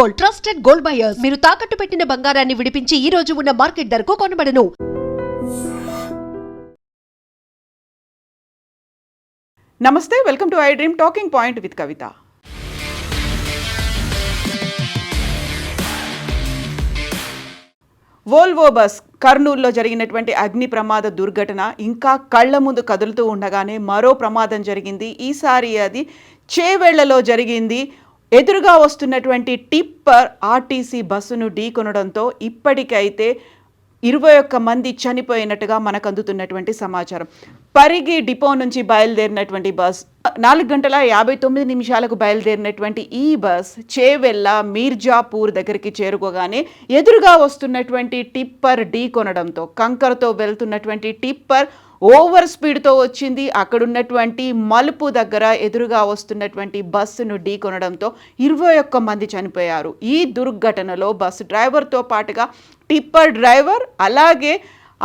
Gold trusted gold buyers. మీరు తాకట్టు పెట్టిన బంగారాన్ని విడిపించి ఈ రోజు ఉన్న మార్కెట్ ధరకు కొనబడను. నమస్తే welcome to I dream talking point with Kavitha. Volvo bus కర్నూలులో జరిగినటువంటి అగ్ని ప్రమాద దుర్ఘటన ఇంకా కళ్ళ ముందు కదులుతూ ఉండగానే మరో ప్రమాదం జరిగింది. ఈసారి అది చేవేళ్ళలో జరిగింది. ఎదురుగా వస్తున్నటువంటి టిప్పర్ ఆర్టీసీ బస్సును ఢీకొనడంతో ఇప్పటికైతే ఇరవై ఒక్క మంది చనిపోయినట్టుగా మనకు అందుతున్నటువంటి సమాచారం. పరిగి డిపో నుంచి బయలుదేరినటువంటి బస్ నాలుగు గంటల యాభై తొమ్మిది నిమిషాలకు బయలుదేరినటువంటి ఈ బస్ చేవెళ్ళ మీర్జాపూర్ దగ్గరికి చేరుకోగానే ఎదురుగా వస్తున్నటువంటి టిప్పర్ ఢీ కొనడంతో కంకరతో వెళ్తున్నటువంటి టిప్పర్ ఓవర్ స్పీడ్తో వచ్చింది. అక్కడున్నటువంటి మలుపు దగ్గర ఎదురుగా వస్తున్నటువంటి బస్సును ఢీ కొనడంతో ఇరవై ఒక్క మంది చనిపోయారు. ఈ దుర్ఘటనలో బస్సు డ్రైవర్తో పాటుగా టిప్పర్ డ్రైవర్ అలాగే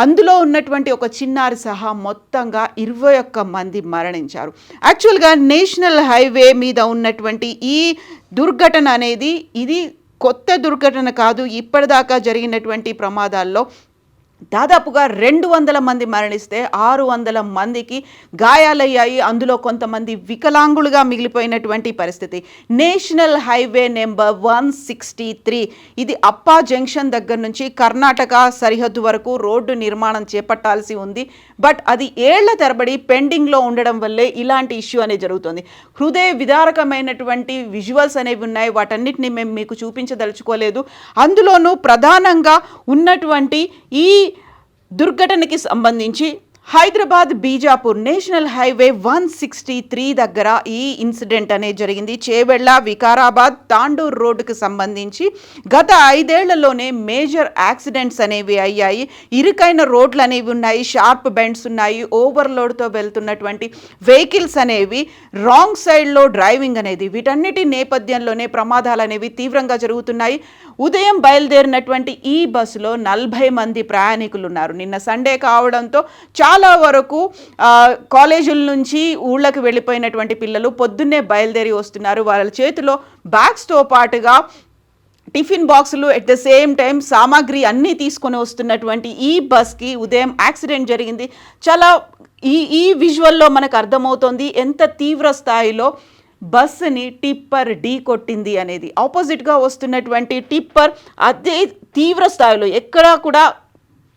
అందులో ఉన్నటువంటి ఒక చిన్నారి సహా మొత్తంగా ఇరవై ఒక్క మంది మరణించారు. యాక్చువల్గా నేషనల్ హైవే మీద ఉన్నటువంటి ఈ దుర్ఘటన అనేది ఇది కొత్త దుర్ఘటన కాదు. ఇప్పటిదాకా జరిగినటువంటి ప్రమాదాల్లో దాదాపుగా రెండు వందల మంది మరణిస్తే ఆరు వందల మందికి గాయాలయ్యాయి. అందులో కొంతమంది వికలాంగులుగా మిగిలిపోయినటువంటి పరిస్థితి. National highway number one sixty three. ఇది అప్పా జంక్షన్ దగ్గర నుంచి కర్ణాటక సరిహద్దు వరకు రోడ్డు నిర్మాణం చేపట్టాల్సి ఉంది. బట్ అది ఏళ్ళ తరబడి పెండింగ్లో ఉండడం వల్లే ఇలాంటి ఇష్యూ అనేది జరుగుతుంది. హృదయ విదారకమైనటువంటి విజువల్స్ అనేవి ఉన్నాయి. వాటన్నిటిని మేము మీకు చూపించదలుచుకోలేదు. అందులోనూ ప్రధానంగా ఉన్నటువంటి ఈ దుర్ఘటనకి సంబంధించి Hyderabad Bijapur national highway one sixty three దగ్గర ఈ ఇన్సిడెంట్ అనేది జరిగింది. చేవెళ్ళ వికారాబాద్ తాండూర్ రోడ్డుకు సంబంధించి గత ఐదేళ్ళలోనే మేజర్ యాక్సిడెంట్స్ అనేవి అయ్యాయి. ఇరుకైన రోడ్లు అనేవి ఉన్నాయి షార్ప్ బెండ్స్ ఉన్నాయి ఓవర్లోడ్తో వెళ్తున్నటువంటి వెహికల్స్ అనేవి రాంగ్ సైడ్లో డ్రైవింగ్ అనేది వీటన్నిటి నేపథ్యంలోనే ప్రమాదాలు అనేవి తీవ్రంగా జరుగుతున్నాయి. ఉదయం బయలుదేరినటువంటి ఈ బస్సులో నలభై మంది ప్రయాణికులు ఉన్నారు నిన్న సండే కావడంతో చాలా చాలా వరకు కాలేజీల నుంచి ఊళ్ళకి వెళ్ళిపోయినటువంటి పిల్లలు పొద్దున్నే బయలుదేరి వస్తున్నారు. వాళ్ళ చేతిలో బ్యాగ్స్తో పాటుగా టిఫిన్ బాక్సులు ఎట్ ద సేమ్ టైం సామాగ్రి అన్నీ తీసుకొని వస్తున్నటువంటి ఈ బస్కి ఉదయం యాక్సిడెంట్ జరిగింది. చాలా ఈ ఈ విజువల్లో మనకు అర్థమవుతోంది ఎంత తీవ్ర స్థాయిలో బస్సుని టిప్పర్ ఢీ కొట్టింది అనేది. ఆపోజిట్గా వస్తున్నటువంటి టిప్పర్ అదే తీవ్ర స్థాయిలో ఎక్కడా కూడా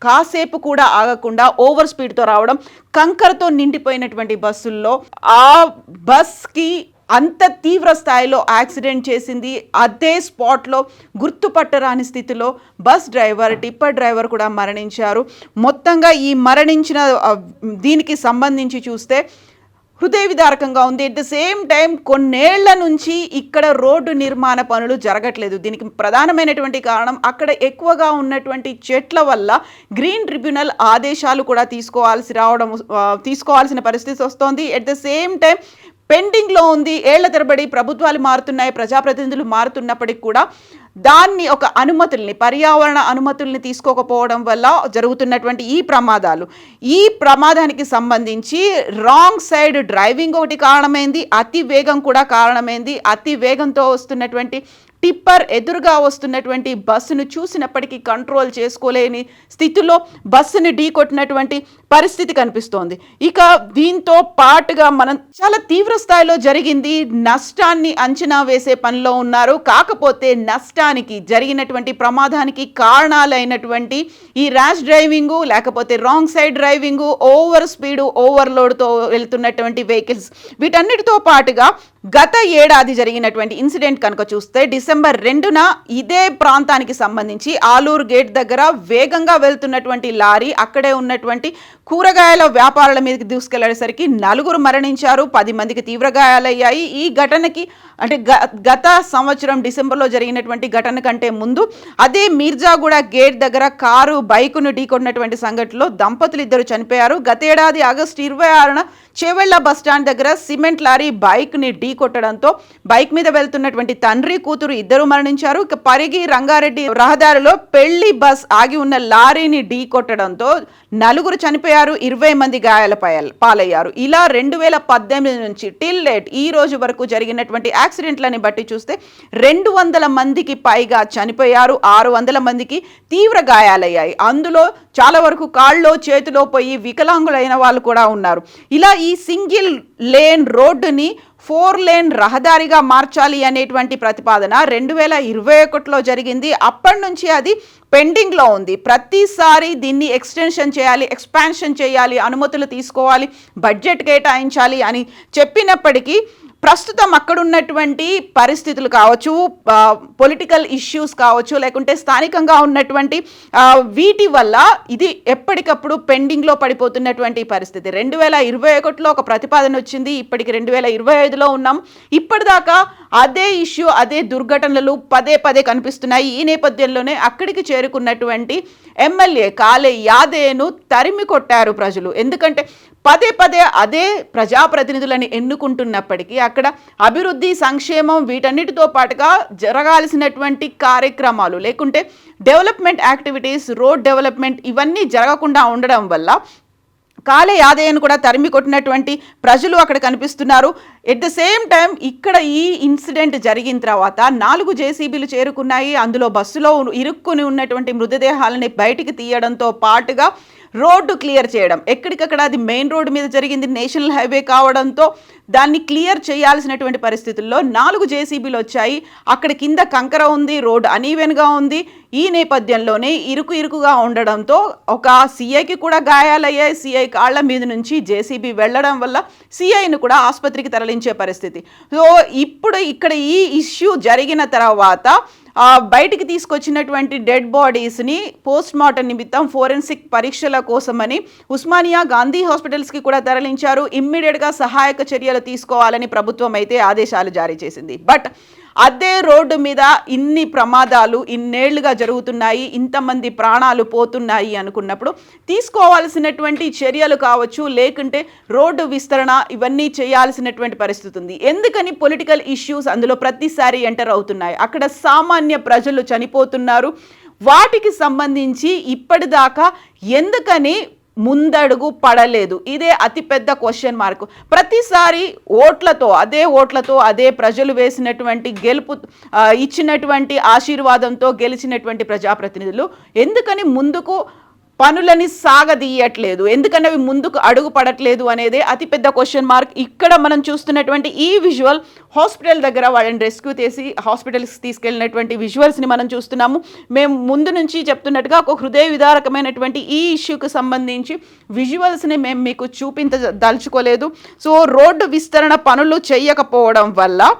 కాసేపు కూడా ఆగకుండా ఓవర్ స్పీడ్తో రావడం కంకరతో నిండిపోయినటువంటి బస్సుల్లో ఆ బస్కి అంత తీవ్ర స్థాయిలో యాక్సిడెంట్ చేసింది. అదే స్పాట్లో గుర్తుపట్టరాని స్థితిలో బస్ డ్రైవర్ టిప్పర్ డ్రైవర్ కూడా మరణించారు. మొత్తంగా ఈ మరణించిన దీనికి సంబంధించి చూస్తే హృదయ విదారకంగా ఉంది. ఎట్ ద సేమ్ టైం కొన్నేళ్ళ నుంచి ఇక్కడ రోడ్డు నిర్మాణ పనులు జరగట్లేదు. దీనికి ప్రధానమైనటువంటి కారణం అక్కడ ఎక్కువగా ఉన్నటువంటి చెట్ల వల్ల గ్రీన్ ట్రిబ్యునల్ ఆదేశాలు కూడా తీసుకోవాల్సి రావడం తీసుకోవాల్సిన పరిస్థితి వస్తోంది. ఎట్ ద సేమ్ టైం పెండింగ్లో ఉంది. ఏళ్ళ తరబడి ప్రభుత్వాలు మారుతున్నాయి ప్రజాప్రతినిధులు మారుతున్నప్పటికీ కూడా దాన్ని ఒక అనుమతుల్ని పర్యావరణ అనుమతుల్ని తీసుకోకపోవడం వల్ల జరుగుతున్నటువంటి ఈ ప్రమాదాలు. ఈ ప్రమాదానికి సంబంధించి రాంగ్ సైడ్ డ్రైవింగ్ ఒకటి కారణమైంది అతి వేగం కూడా కారణమైంది అతి వేగంతో వస్తున్నటువంటి టిప్పర్ ఎదురుగా వస్తున్నటువంటి బస్సును చూసినప్పటికీ కంట్రోల్ చేసుకోలేని స్థితిలో బస్సుని ఢీకొట్టినటువంటి పరిస్థితి కనిపిస్తోంది. ఇక దీంతో పాటుగా మనం చాలా తీవ్ర స్థాయిలో జరిగింది. నష్టాన్ని అంచనా వేసే పనిలో ఉన్నారు. కాకపోతే నష్టానికి జరిగినటువంటి ప్రమాదానికి కారణాలైనటువంటి ఈ ర్యాష్ డ్రైవింగు లేకపోతే wrong side driving over speed ఓవర్లోడ్తో వెళ్తున్నటువంటి వెహికల్స్ వీటన్నిటితో పాటుగా గత ఏడాది జరిగినటువంటి ఇన్సిడెంట్ కనుక చూస్తే డిసెంబర్ డిసెంబర్ రెండున ఇదే ప్రాంతానికి సంబంధించి ఆలూరు గేట్ దగ్గర వేగంగా వెళ్తున్నటువంటి లారీ అక్కడే ఉన్నటువంటి కూరగాయల వ్యాపారాల మీదకి దూసుకెళ్ళేసరికి నలుగురు మరణించారు పది మందికి తీవ్ర గాయాలయ్యాయి ఈ ఘటనకి అంటే గ- గత సంవత్సరం డిసెంబర్లో జరిగినటువంటి ఘటన కంటే ముందు అదే మీర్జాగూడ గేట్ దగ్గర కారు బైకును ఢీకొన్నటువంటి సంఘటనలో దంపతులు ఇద్దరు చనిపోయారు. గతేడాది ఆగస్టు ఇరవై ఆరున చేవెళ్ళ బస్టాండ్ దగ్గర సిమెంట్ లారీ బైక్ని ఢీ కొట్టడంతో బైక్ మీద వెళ్తున్నటువంటి తండ్రి కూతురు ఇద్దరు మరణించారు. ఇక పరిగి రంగారెడ్డి రహదారిలో పెళ్ళి బస్ ఆగి ఉన్న లారీని ఢీ కొట్టడంతో నలుగురు చనిపోయారు ఇరవై మంది గాయాల పాలయ్యారు. ఇలా రెండు వేల పద్దెనిమిది నుంచి టిల్ లేట్ ఈ రోజు వరకు జరిగినటువంటి యాక్సిడెంట్లని బట్టి చూస్తే రెండు వందల మందికి పైగా చనిపోయారు ఆరు వందల మందికి తీవ్ర గాయాలయ్యాయి. అందులో చాలా వరకు కాళ్ళలో చేతిలో పోయి వికలాంగులైన వాళ్ళు కూడా ఉన్నారు. ఇలా ఈ సింగిల్ లేన్ రోడ్డుని ఫోర్ లేన్ రహదారిగా మార్చాలి అనేటువంటి ప్రతిపాదన రెండు వేల ఇరవై ఒకటిలో జరిగింది. అప్పటి నుంచి అది పెండింగ్లో ఉంది. ప్రతిసారి దీన్ని ఎక్స్టెన్షన్ చేయాలి ఎక్స్పాన్షన్ చేయాలి అనుమతులు తీసుకోవాలి బడ్జెట్ కేటాయించాలి అని చెప్పినప్పటికీ ప్రస్తుతం అక్కడున్నటువంటి పరిస్థితులు కావచ్చు పొలిటికల్ ఇష్యూస్ కావచ్చు లేకుంటే స్థానికంగా ఉన్నటువంటి వీటి వల్ల ఇది ఎప్పటికప్పుడు పెండింగ్లో పడిపోతున్నటువంటి పరిస్థితి. రెండు వేల ఇరవై ఒకటిలో ఒక ప్రతిపాదన వచ్చింది ఇప్పటికి రెండు వేల ఇరవై ఐదులో ఉన్నాం. ఇప్పటిదాకా అదే ఇష్యూ అదే దుర్ఘటనలు పదే పదే కనిపిస్తున్నాయి. ఈ నేపథ్యంలోనే అక్కడికి చేరుకున్నటువంటి ఎమ్మెల్యే కాలే యాదేను తరిమి కొట్టారు ప్రజలు. ఎందుకంటే పదే పదే అదే ప్రజాప్రతినిధులని ఎన్నుకుంటున్నప్పటికీ అక్కడ అభివృద్ధి సంక్షేమం వీటన్నిటితో పాటుగా జరగాల్సినటువంటి కార్యక్రమాలు లేకుంటే డెవలప్మెంట్ యాక్టివిటీస్ రోడ్ డెవలప్మెంట్ ఇవన్నీ జరగకుండా ఉండడం వల్ల కాలే యాదయ్యను కూడా తరిమి కొట్టినటువంటి ప్రజలు అక్కడ కనిపిస్తున్నారు. ఎట్ ద సేమ్ టైం ఇక్కడ ఈ ఇన్సిడెంట్ జరిగిన తర్వాత నాలుగు జేసీబీలు చేరుకున్నాయి. అందులో బస్సులో ఇరుక్కుని ఉన్నటువంటి మృతదేహాలని బయటికి తీయడంతో పాటుగా రోడ్డు క్లియర్ చేయడం. ఎక్కడికక్కడ అది మెయిన్ రోడ్డు మీద జరిగింది నేషనల్ హైవే కావడంతో దాన్ని క్లియర్ చేయాల్సినటువంటి పరిస్థితుల్లో నాలుగు జేసీబీలు వచ్చాయి. అక్కడ కింద కంకర ఉంది రోడ్డు అనీవెన్గా ఉంది. ఈ నేపథ్యంలోనే ఇరుకు ఇరుకుగా ఉండడంతో ఒక సీఐకి కూడా గాయాలయ్యాయి. సీఐ కాళ్ళ మీద నుంచి జేసీబీ వెళ్ళడం వల్ల సీఐని కూడా ఆసుపత్రికి తరలించే పరిస్థితి. సో ఇప్పుడు ఇక్కడ ఈ ఇష్యూ జరిగిన తర్వాత బయటికి తీసుకొచ్చినటువంటి డెడ్ బాడీస్ని పోస్ట్ మార్టం నిమిత్తం ఫోరెన్సిక్ పరీక్షల కోసమని ఉస్మానియా గాంధీ హాస్పిటల్స్కి కూడా తరలించారు. ఇమ్మీడియట్గా సహాయక చర్యలు తీసుకోవాలని ప్రభుత్వం అయితే ఆదేశాలు జారీ చేసింది. బట్ అదే రోడ్డు మీద ఇన్ని ప్రమాదాలు ఇన్నేళ్ళుగా జరుగుతున్నాయి ఇంతమంది ప్రాణాలు పోతున్నాయి అనుకున్నప్పుడు తీసుకోవాల్సినటువంటి చర్యలు కావచ్చు లేకుంటే రోడ్డు విస్తరణ ఇవన్నీ చేయాల్సినటువంటి పరిస్థితి ఉంది. ఎందుకని పొలిటికల్ ఇష్యూస్ అందులో ప్రతిసారి ఎంటర్ అవుతున్నాయి? అక్కడ సామాన్య ప్రజలు చనిపోతున్నారు. వాటికి సంబంధించి ఇప్పటిదాకా ఎందుకని ముందడుగు పడలేదు. ఇదే అతిపెద్ద క్వశ్చన్ మార్క్ ప్రతిసారి ఓట్లతో అదే ఓట్లతో అదే ప్రజలు వేసినటువంటి గెలుపు ఇచ్చినటువంటి ఆశీర్వాదంతో గెలిచినటువంటి ప్రజాప్రతినిధులు. ఎందుకని ముందుకు పనులని సాగదీయట్లేదు. ఎందుకని అవి ముందుకు అడుగు పడట్లేదు అనేదే అతిపెద్ద క్వశ్చన్ మార్క్ ఇక్కడ మనం చూస్తున్నటువంటి ఈ విజువల్ హాస్పిటల్ దగ్గర వాళ్ళని రెస్క్యూ చేసి హాస్పిటల్స్కి తీసుకెళ్ళినటువంటి విజువల్స్ని మనం చూస్తున్నాము. మేము ముందు నుంచి చెప్తున్నట్టుగా ఒక హృదయ విదారకమైనటువంటి ఈ ఇష్యూకి సంబంధించి విజువల్స్ని మేము మీకు చూపించదలుచుకోలేదు. సో రోడ్డు విస్తరణ పనులు చేయకపోవడం వల్ల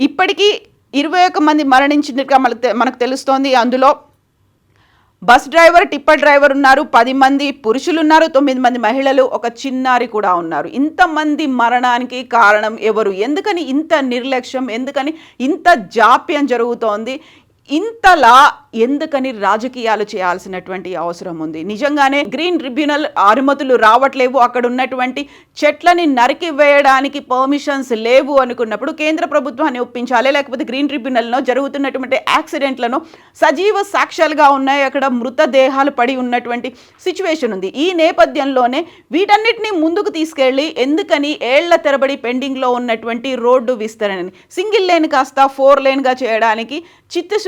ఇప్పటికీ ఇరవై ఒక్క మంది మరణించినట్టుగా మనకు తె- మనకు తెలుస్తోంది. అందులో బస్ డ్రైవర్ టిప్పర్ డ్రైవర్ ఉన్నారు పది మంది పురుషులు ఉన్నారు తొమ్మిది మంది మహిళలు ఒక చిన్నారి కూడా ఉన్నారు. ఇంతమంది మరణానికి కారణం ఎవరు? ఎందుకని ఇంత నిర్లక్ష్యం? ఎందుకని ఇంత జాప్యం జరుగుతోంది? ఇంతలా ఎందుకని రాజకీయాలు చేయాల్సినటువంటి అవసరం ఉంది? నిజంగానే గ్రీన్ ట్రిబ్యునల్ అనుమతులు రావట్లేవు. అక్కడ ఉన్నటువంటి చెట్లని నరికి వేయడానికి పర్మిషన్స్ లేవు అనుకున్నప్పుడు కేంద్ర ప్రభుత్వాన్ని ఒప్పించాలి. లేకపోతే గ్రీన్ ట్రిబ్యునల్లో జరుగుతున్నటువంటి యాక్సిడెంట్లను సజీవ సాక్ష్యాలుగా ఉన్నాయి. అక్కడ మృతదేహాలు పడి ఉన్నటువంటి సిచ్యువేషన్ ఉంది. ఈ నేపథ్యంలోనే వీటన్నిటిని ముందుకు తీసుకెళ్ళి ఎందుకని ఏళ్ళ తరబడి పెండింగ్లో ఉన్నటువంటి రోడ్డు విస్తరణని సింగిల్ లేన్ కాస్త ఫోర్ లేన్గా చేయడానికి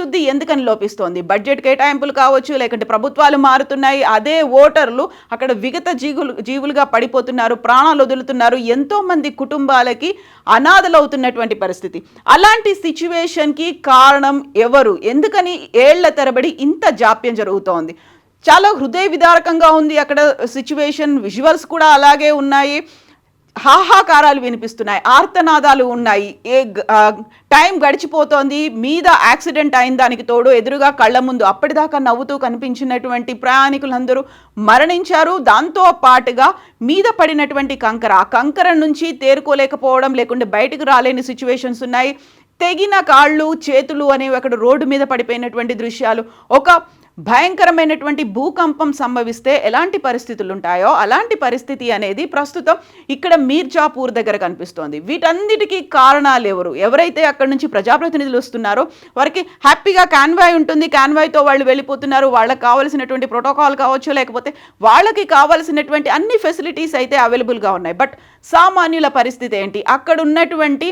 చిత్తశుద్ధి ఎందుకని లోపిస్తోంది? బడ్జెట్ కేటాయింపులు కావచ్చు లేకుంటే ప్రభుత్వాలు మారుతున్నాయి అదే ఓటర్లు అక్కడ విగత జీవులు జీవులుగా పడిపోతున్నారు ప్రాణాలు వదులుతున్నారు ఎంతోమంది కుటుంబాలకి అనాథలవుతున్నటువంటి పరిస్థితి. అలాంటి సిచ్యువేషన్కి కారణం ఎవరు? ఎందుకని ఏళ్ళ తరబడి ఇంత జాప్యం జరుగుతోంది? చాలా హృదయ విదారకంగా ఉంది అక్కడ సిచ్యువేషన్ విజువల్స్ కూడా అలాగే ఉన్నాయి. హాహాకారాలు వినిపిస్తున్నాయి ఆర్తనాదాలు ఉన్నాయి. ఏ టైం గడిచిపోతోంది మీద యాక్సిడెంట్ అయిన దానికి తోడు ఎదురుగా కళ్ళ ముందు అప్పటిదాకా నవ్వుతూ కనిపించినటువంటి ప్రయాణికులందరూ మరణించారు. దాంతో పాటుగా మీద పడినటువంటి కంకర ఆ కంకర నుంచి తేరుకోలేకపోవడం లేకుంటే బయటకు రాలేని సిచ్యువేషన్స్ ఉన్నాయి. తెగిన కాళ్ళు చేతులు అనేవి అక్కడ రోడ్డు మీద పడిపోయినటువంటి దృశ్యాలు. ఒక భయంకరమైనటువంటి భూకంపం సంభవిస్తే ఎలాంటి పరిస్థితులు ఉంటాయో అలాంటి పరిస్థితి అనేది ప్రస్తుతం ఇక్కడ మీర్జాపూర్ దగ్గర కనిపిస్తోంది. వీటన్నిటికీ కారణాలు ఎవరు ఎవరైతే అక్కడ నుంచి ప్రజాప్రతినిధులు వస్తున్నారో వారికి హ్యాపీగా కాన్వాయ్ ఉంటుంది. కాన్వాయ్తో వాళ్ళు వెళ్ళిపోతున్నారు. వాళ్ళకి కావాల్సినటువంటి ప్రోటోకాల్ కావచ్చు లేకపోతే వాళ్ళకి కావాల్సినటువంటి అన్ని ఫెసిలిటీస్ అయితే అవైలబుల్గా ఉన్నాయి. బట్ సామాన్యుల పరిస్థితి ఏంటి? అక్కడ ఉన్నటువంటి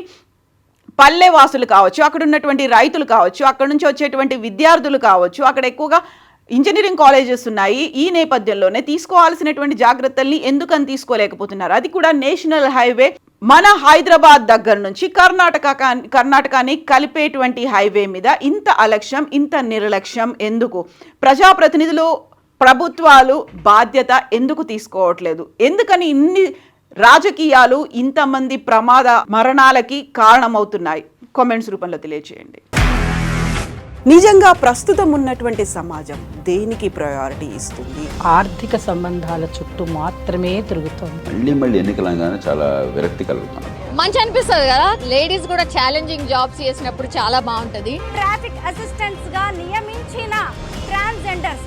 పల్లె వాసులు కావచ్చు అక్కడ ఉన్నటువంటి రైతులు కావచ్చు అక్కడ నుంచి వచ్చేటువంటి విద్యార్థులు కావచ్చు అక్కడ ఎక్కువగా ఇంజనీరింగ్ కాలేజెస్ ఉన్నాయి. ఈ నేపథ్యంలోనే తీసుకోవాల్సినటువంటి జాగ్రత్తల్ని ఎందుకని తీసుకోలేకపోతున్నారు? అది కూడా నేషనల్ హైవే మన హైదరాబాద్ దగ్గర నుంచి కర్ణాటక కర్ణాటకని కలిపేటువంటి హైవే మీద ఇంత అలక్ష్యం ఇంత నిర్లక్ష్యం ఎందుకు? ప్రజాప్రతినిధులు ప్రభుత్వాలు బాధ్యత ఎందుకు తీసుకోవట్లేదు? ఎందుకని ఇన్ని రాజకీయాలు ఇంతమంది ప్రమాద మరణాలకి కారణమవుతున్నాయి. కామెంట్స్ రూపంలో తెలియచేయండి. నిజంగా ప్రస్తుతం ఉన్నటువంటి సమాజం దేనికి ప్రయారిటీ ఇస్తుంది? ఆర్థిక సంబంధాల చుట్టూ మాత్రమే తిరుగుతోంది. మళ్ళీ మళ్ళీ ఎన్నికలంగానే చాలా విరక్తి కలుగుతాను మంచి అనిపిస్తుంది కదా? లేడీస్ కూడా ఛాలెంజింగ్ జాబ్స్ చేసినప్పుడు చాలా బాగుంటది. ట్రాఫిక్ అసిస్టెంట్స్గా నియమించిన ట్రాన్స్జెండర్స్